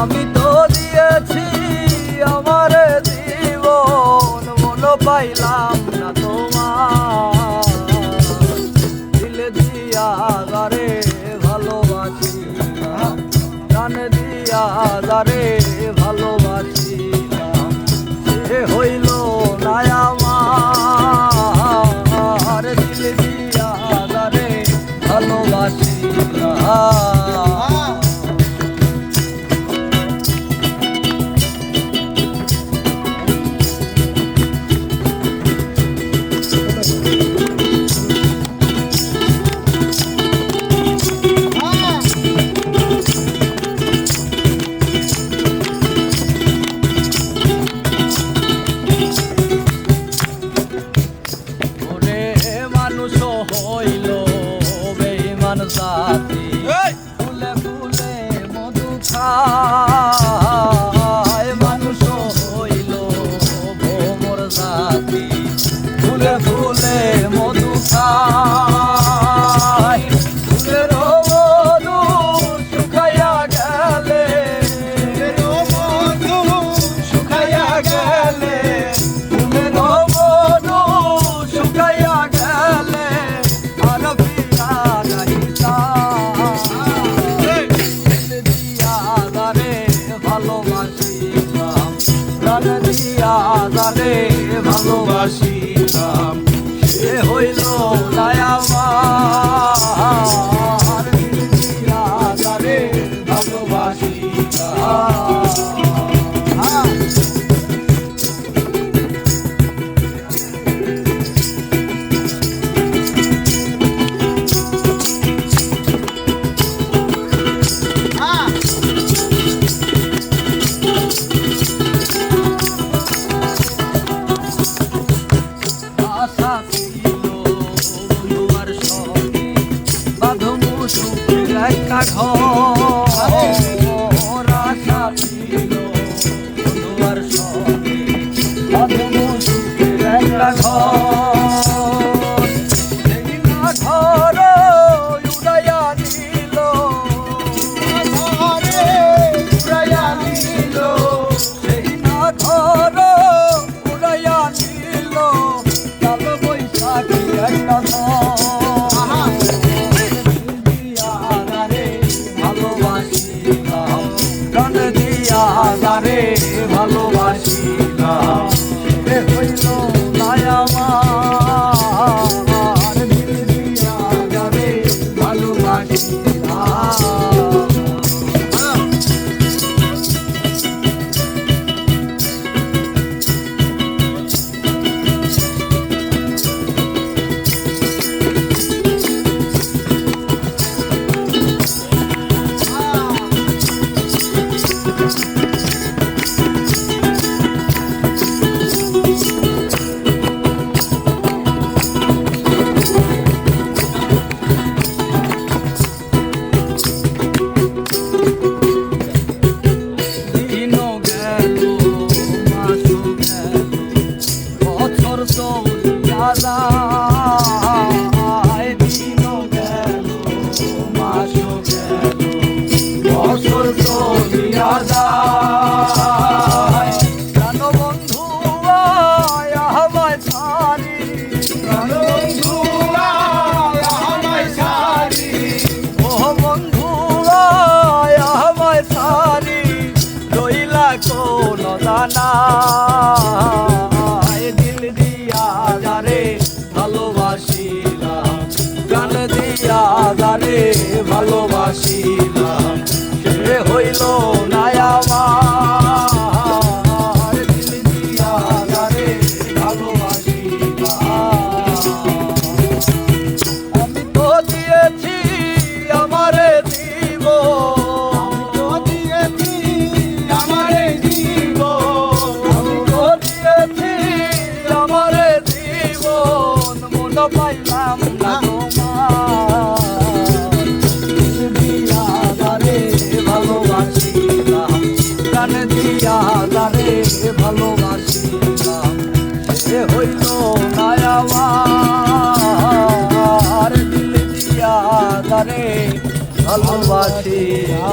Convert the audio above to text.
আমি তো দিয়েছি আমার জীবন, মন পাইলাম না তোমার দিলে দিয়া গারে ভালোবাসি দিয়া গারে বেইমান জাতি। ফুলে ফুলে মধু খায় মানুষ হইল ভোমর জাতি। ফুলে ফুলে মধু খায়। ভালোবাসিলাম সে হইল লায়ামার দিল amor. Música কোন দানা দিল দিয়া যারে ভালোবাসিলাম গান দিয়া যারে ভালোবাসিলাম। সে হইল নায়ামার মন পাইলাম না ভালোবাসিলাম। গান দিয়া গারে ভালোবাসিলাম। সে হইল নায়ামার দিল দিয়া গারে ভালোবাসিলাম।